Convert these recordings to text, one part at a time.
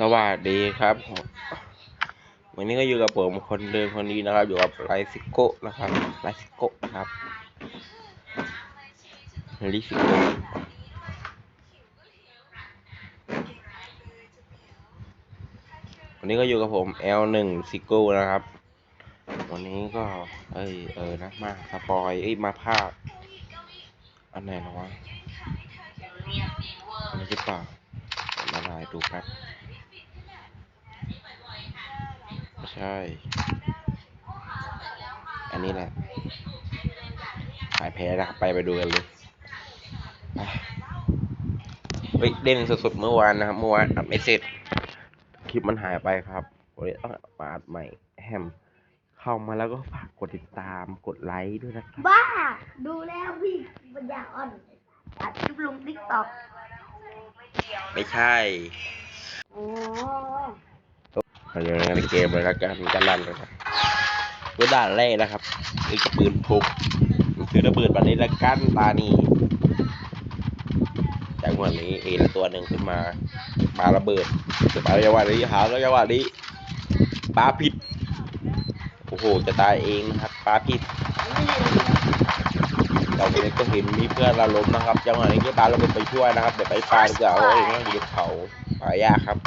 สวัสดีครับ วันนี้ก็อยู่กับผมคนเดิมคนนี้นะครับ อยู่กับไลซิโกนะครับไลซิโกนะครับลิซิโกวันนี้ก็อยู่กับผม L1 ซิโก้นะครับ วันนี้ก็ เอ้ยเออนะมาสปอยเอ้ยมาภาพ อันไหนนะวะอันนี้ใช่เปล่าละลายดูครับ ใช่ อันนี้แหละหายแพ้นะครับไปไปดูกันเลยไปเฮ้ยเด้งสดๆเมื่อวานนะครับเมื่อวานอัดไม่เสร็จคลิปมันหายไปครับวันนี้ต้องมาอัดใหม่แฮมเข้ามาแล้วก็ฝากกดติดตามกดไลค์ด้วยนะครับบ้า ดูแล้วพี่ปัญญาอ่อนอัดคลิปลงติ๊กต็อกไม่ใช่โอ้ เราอยู่ในเกมเลยล้วกันกันลั่นเลยครับเพื่อด่านแรกนะครับนี่กปืนพกมันคือระเบิดแบบนี้ละกันตานีจากวันนี้เอละตัวหนึ่งขึ้นมาปาระเบิดจะปาจังหวะนี้หาแล้วจังหวะนี้ปาผิดโอ้โหจะตายเองนะครับปาผิดเราวันนี้ก็เห็นมีเพื่อนเราล้มนะครับจังหวะนี้ก็ปาเบิดไปช่วยนะครับเดี๋ยวไปปาดีกว่าเอาเองว่าอยู่เขาปายากครับ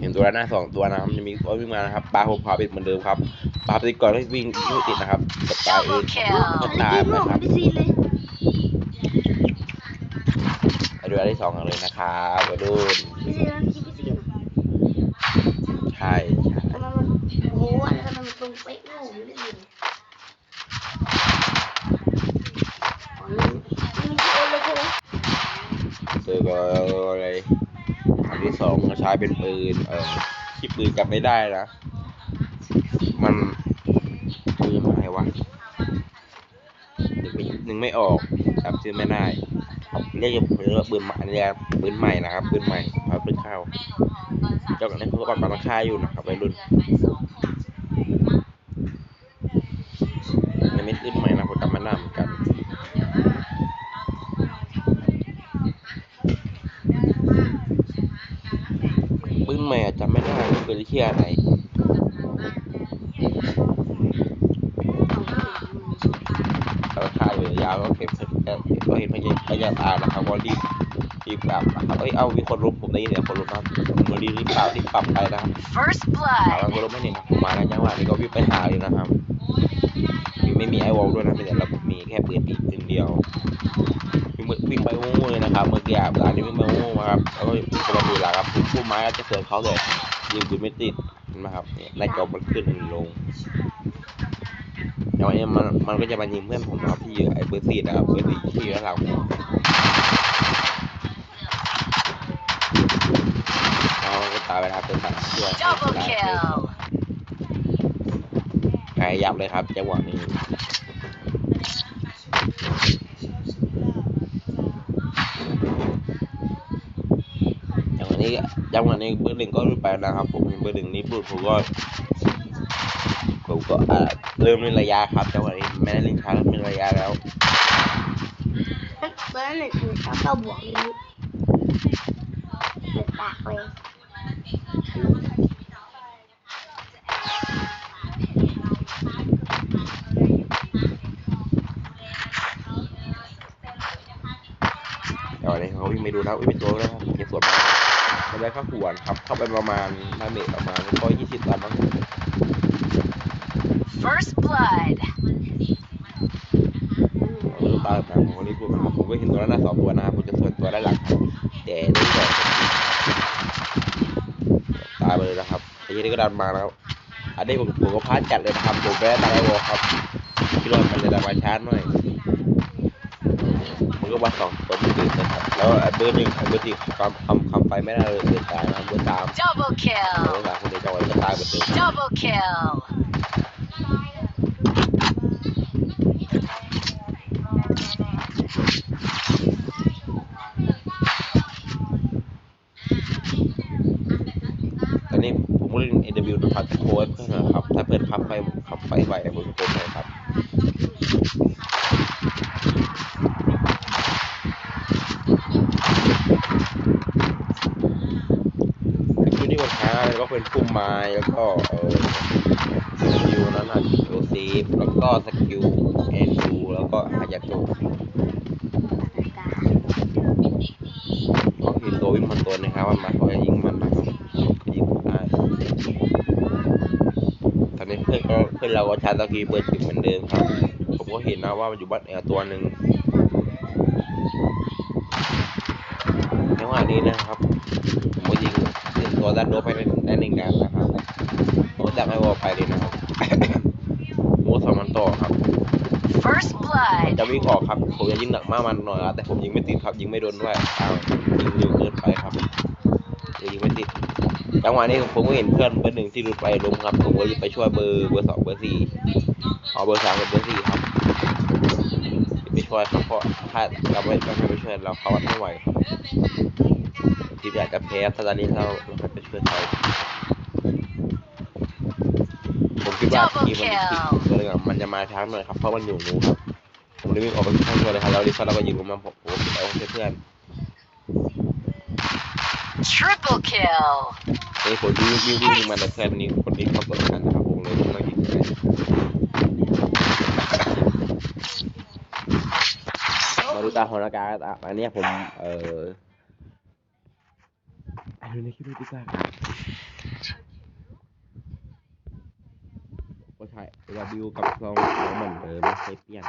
เห็นตัวหน้าสองตัวนะครับมันจะมีตัววิ่งมานะครับปลาผมพาเปิดเหมือนเดิมครับปลาไปติดก่อนให้วิ่งวิ่ติดนะครับกับปลาเองก็ตายไปครับไปดูอันที่สองกันเลยนะครับไปดูใช่ใช่โอ้โหอันนั้นมันตรงเป๊ะเลยได้ยินอ๋อนี่มันโอนเลยใช่ไหม เจอก็อะไรอันที่สองก็ ใช้เป็นปืน เออที่ปืนจำไม่ได้นะ มันปืนอะไรวะนึงไม่นึกไม่ออกจำชื่อไม่ได้เรียกปืนว่าปืนใหม่เรียกปืนใหม่นะครับปืนใหม่พาปืนข้าวเจ้าของนี้เขาก็กำลังฆ่าอยู่นะครับวัยรุ่นมิดอื่นใหม่นะผมจำไม่ได้เหมือนกัน ปืนใหม่อะจำไม่ ได้ว่าเป็นที่อะไรเราฆ่าอยู่ยาวก็เก็บเสร็จก็ก็เห็นพยาพยาตานะครับก็รีบรีบกลับนะครับเอ้ยเอามีคนรุมผมได้ยินเสียงคนรุมนะครับผมรีบรีบกลับรีบปรับไปนะครับ First ถาม blood. ว่าก็รู้ไม่เนี่ยผมมาแล้วจังหวะนี้ก็วิ่งไปหาเลยนะครับมีไม่มีไอวอลด้วยนะมีแต่เรามีแค่ปืนปีกปืนเดียว วิ่งไปวิ่งไปโง่ๆเลยนะครับ เมื่อกี้อะร้านนี้วิ่งไปโง่ๆมาครับ แล้วก็คนละปืนละครับผู้ไม้ก็จะเสริมเขาเลยยิงปืนไม่ติดเห็นไหมครับเนี่ยหน้าจอมันขึ้นลงแต่วันนี้มันมันก็จะมายิงเพื่อนผมนะครับที่อยู่ไอ้เบอร์สี่นะครับเบอร์สี่ที่อยู่ด้านหลังผมเราก็ตายไปนะครับเป็นสัตว์เชื่อ Double kill. หายยับเลยครับจังหวะนี้ นี้จังหวะนี้เบอร์หนึ่งก็รุดไปนะครับ ผมเบอร์หนึ่งนี้พูดผมก็ผมก็เริ่มเล่นระยะครับจังหวะนี้ไม่ได้เล่นช้าแล้วเป็นระยะแล้วตอนนั้นเนี่ยคือเก้าเก้าบวกนี้เด็ดปากเลยจังหวนี้เขาวิ่งไปดูแล้ววิ่งไปตัวแล้วครับเก็บสวนมา ไม่ได้เข้าขวนครับ เข้าไปประมาณดาเมจประมาณร้อยยี่สิบตันมั้ง First blood. เออตาแบบผมก็รีบพูดนะครับผมก็เห็นตัวด้านหน้าสองตัวนะครับผมจะส่วนตัวด้านหลังครับแต่นี่ก่อนตายไปเลยนะครับไอ้ยี่นี่ก็ดันมาแล้วอันนี้ผมผมก็พลาดจัดเลยนะครับผมแพ้ตายไอวอลครับพี่รอดมันเลยดันมาช้าหน่อยมัน ก็มาสองตัวติดๆนะครับแล้วไอ้เบอร์หนึ่งไอ้เบอร์สี่คำคำคำไปไม่ได้เลยเดือดตายนะครับเบอร์สาม Double เบอ kill. ร์สามคนเดียวจังหวะจะตายหมดเลย Double kill. ตอนนี้ผมก็เล่น AW นะครับโค้ดเพื่อนนะครับ ถ้าเพื่อนขับไปขับไปไหวผมจะโค้ดให้ครับ วดช้า แล้วก็เป็นพุ่มไม้แล้วก็สกิลนั้นนะสกิลซีฟแล้วก็สกิลเอ็นดูแล้วก็ฮายาโตะก็เห็นตัววิ่งมันตัวนะครับว่ามันเขาจะยิงมันนะครับยิงได้ตอนนี้เพื่อนก็เพื่อนเราก็ใช้ตะกี้เปิดจุดเหมือนเดิมครับผมก็เห็นนะว่ามันอยู่บ้านแอร์ตัวหนึ่งจังหวะนี้นะครับผมก็ยิง ตัวด้านโน้ตไปได้ได้หนึ่งนัดนะครับโน้ตจากให้วอลไปเลยนะครับโน้ตสองมันต่อครับ First มัน blood. จะวิ่งออกครับ ผมจะยิงหนักมากมันหน่อยครับแต่ผมยิงไม่ติดครับยิงไม่โดนด้วยอ้าวยิงเร็วเกินไปครับเลยยิงไม่ติดจังหวะนี้ผมก็เห็นเพื่อนเบอร์หนึ่งที่หลุดไปล้มครับ ผมก็ไปช่วยเบอร์เบอร์สองเบอร์สี่เอาเบอร์สามกับเบอร์สี่ครับไปช่วยครับเพราะถ้าเราไม่ไม่ไปช่วยเราเขาไม่ไหวครับ ทีมอยากจะแพ้ถ้าตอนนี้เราเราไปช่วยเขาผมคิดว่าทีมมันติดตัวเลยมันจะมาช้าหน่อยครับเพราะมันอยู่นู้นครับผมเลยวิ่งออกไปข้างตัวเลยครับแล้วรีบเราก็ยิงผมมาผมผมเอาเพื่อน Triple kill. เอ้ยผมวิ่งวิ่งวิ่งยิงมันแต่เพื่อนนี่คนนี้เขากดกันนะครับผมเลยต้องมายิงเลย มาดูตาของนากาอะอันเนี้ยผมเอ่อ อันนี้ในคลิปดีกว่าครับก็ใช่ระวิวกับซองเหมือนเดิมไม่เปลี่ยน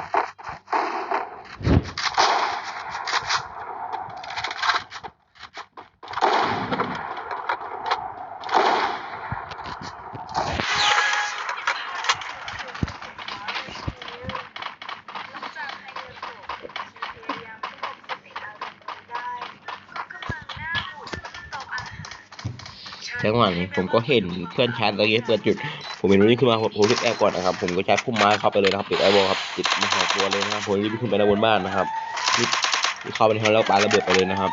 จังหวะนี้ผมก็เห็นเพื่อนชาร์จตะกี้เปิดจุด ผมเห็นวันนี้ขึ้นมาผมผมรีบแอร์ก่อนนะครับผมก็ชาร์จพุ่มไม้เข้าไปเลยนะครับปิดแอร์บอลครับติดมหาตัวเลยนะครับผมรีบขึ้นไปในบนบ้านนะครับรีบเข้าไปในห้องแล้วปาระเบิดไปเลยนะครับ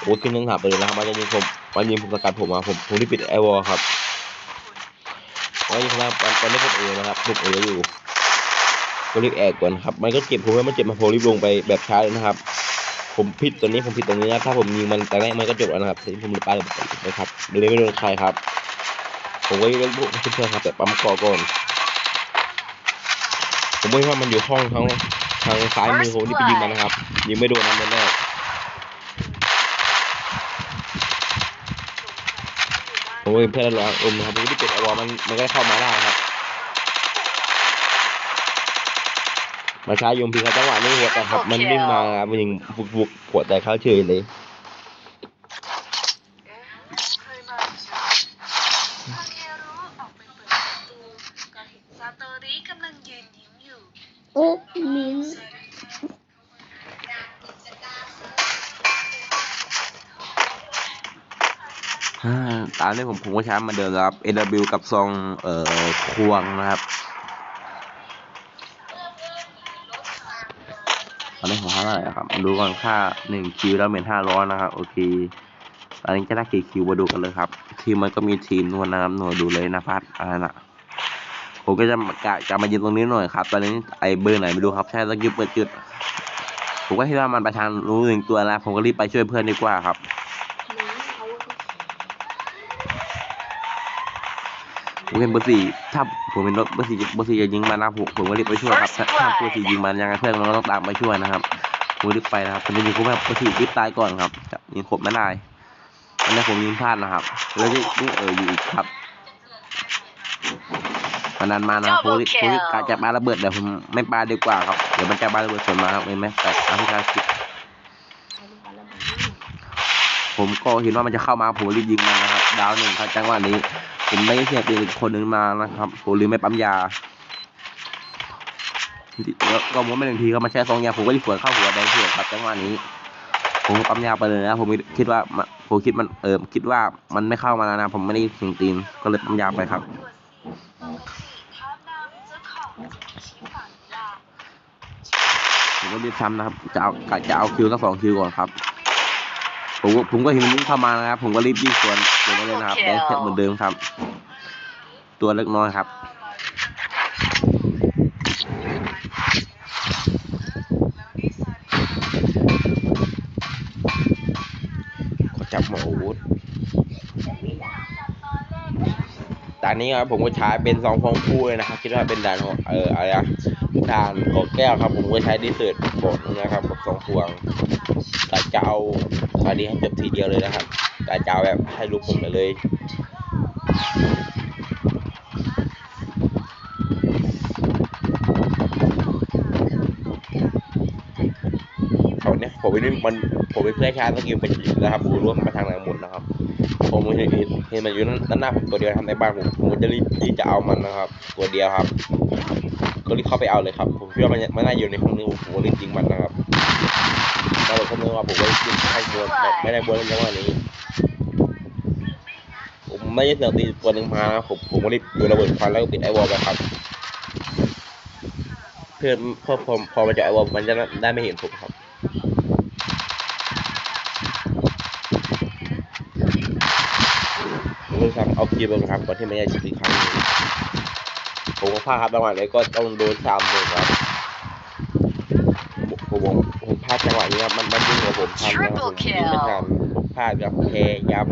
โอ้ขึ้นทั้งถามไปเลยนะครับมันจะยิงผมมันยิงผมสกัดผมมาผมผมรีบปิดแอร์บอลครับแล้วยิงครับตอนนี้ผมเอนะครับผมเออยู่ก็รีบแอร์ก่อนครับมันก็เจ็บผมแล้วมันเจ็บมาผมรีบลงไปแบบช้าเลยนะครับ ผมผิดตัวนี้ผมผิดตรงนี้นะถ้าผมยิงมันแต่แรกมันก็จบแล้วนะครับที่ผมปาระเบิดนะครับเลยไม่โดนใครครับ ผมก็ยังเล่นพวกเพื่อนครับแต่ปั๊มคอก่อนผมไม่ว่ามันอยู่ห้องทั้งทางซ้ายมือผมที่ไปยิงมันนะครับยิงไม่โดนนั้นแน่ๆผมก็เพื่อนรออมนะครับผมที่เปิดอวอมันมันก็เข้ามาได้ครับ มาช้ายมพีครับจังหวะนี้หัวแต่ครับ มันวิ่งมาครับมันยิงบุกบุกหัวแต่เขาเฉยเลยเคยมาพาเครุออกไปเปิดประตูก็เห็นซาโตริกำลังยืนยิ้มอยู่โอ้มิ้นอ่าตามนี้ผมผมก็ช้ามาเดิมครับ AW กับซองเอ่อควงนะครับ นนี้ผมห้าอะไรครับ ดูก่อนค่าหนึ่งคิวแล้วเป็นห้าร้อยนะครับ โอเคตอนนี้จะได้กี่คิวมาดูกันเลยครับทีมมันก็มีทีมนวลนะครับหน่วยดูเลยนะพัดอะไรนะผมก็จะกะจะมายืนตรงนี้หน่อยครับ ตอนนี้ไอเบอร์ไหนไม่รู้ครับใช่ตะกี้เปิดจุดผมก็คิดว่ามันไปทางรู้หนึ่งตัวแล้วผมก็รีบไปช่วยเพื่อนดีกว่าครับ ผมเป็นเบอร์สี่ถ้าผมเป็นรถเบอร์สี่เบอร์สี่จะยิงมันนะผมผมก็รีบไปช่วยครับถ้าถ้าเบอร์สี่ยิงมันยังไงเพื่อนมันก็ต้องตามไปช่วยนะครับผมรีบไปนะครับผมจะยิงผมแบบเบอร์สี่รีบตายก่อนครับจะยิงครบไม่ได้อันนี้ผมยิงพลาดนะครับ แล้วที่นี่เอออยู่อีกครับมันนั้นมานะครับผมรีบผมรีบกาจะปาระเบิดเดี๋ยวผมไม่ปาดีกว่าครับเดี๋ยวมันจะปาระเบิดสวนมาครับเห็นไหมแต่เอาที่การคิดผมก็เห็นว่ามันจะเข้ามาผมรีบยิงมันนะครับ ดาวหนึ่งครับจังหวะนี้ ผมได้เสียปืนอีกคนหนึ่งมานะครับผมลืมไม่ปั๊มยาแล้วก็ม้วนไปหนึ่งทีก็มาแช่ซองยาผมก็รีบสวนเข้าหัวแดงเถื่อนครับจังหวะนี้ ผมปั๊มยาไปเลยนะผมคิดว่าผมคิดมันเออคิดว่ามันไม่เข้ามาแล้วนะผมไม่ได้ยินเสียงตีนก็เลยปั๊มยาไปครับผมก็รีบทำนะครับจะเอากะจะเอาคิวสักสองคิวก่อนครับ ผมก็ผมก็เห็นมันวิ่งเข้ามานะครับ ผมก็รีบยิงสวนสวนไปเลยนะครับแดงเถื่อนเหมือนเดิมครับ ตัวเล็กน้อยครับขอจับหมออาวุธด่านนี้ครับผมก็ใช้เป็นสองฟองคู่เลยนะครับ คิดว่าเป็นด่านของเอออะไรนะด่านกอแก้วครับ ผมก็ใช้ดีเซิร์ ตบดนะครับกับสองพวงแต่จะเอาตอนนี้ให้จบทีเดียวเลยนะครับแต่จะเอาแบบให้ลูกผมเลยเขาเนี่ยผมไม่ได้มันผมเป็นเพื่อนชาติสกิลเป็นนะครับผมร่วมมาทางไหนหมดนะครับผมเห็นเห็นเห็นมันอยู่ด้านหน้าผมตัวเดียวทำในบ้านผมผมจะรีบรีบจะเอามันนะครับ ตัวเดียวครับ ก็รีบเข้าไปเอาเลยครับ ผมคิดว่ามันมันน่าอยู่ในห้องนึงผมก็รีบยิงมันนะครับแล้วผมก็นึกว่าผมก็รีบให้บวลไม่ได้บวลเรื่องว่านี้ ผมไม่ได้เสือกตีตัวหนึ่งมานะผมผมก็รีบดูระเบิดควันแล้วก็ปิดไอวอลไปครับ เพื่อนพอพอพอมันจะไอวอลมันจะได้ไม่เห็นผมครับผมก็ทำเอาคีย์บอร์ดครับก่อนที่มันจะยิงอีกครั้งนึง ผมก็พลาดครับจังหวะนี้ก็ต้องโดนซ้ำเลยครับผมผมผมพลาดจังหวะนี้ครับมันมันยิงกับผมทันนะครับผมยิงไม่ทันผมพลาดครับแพ้ยับ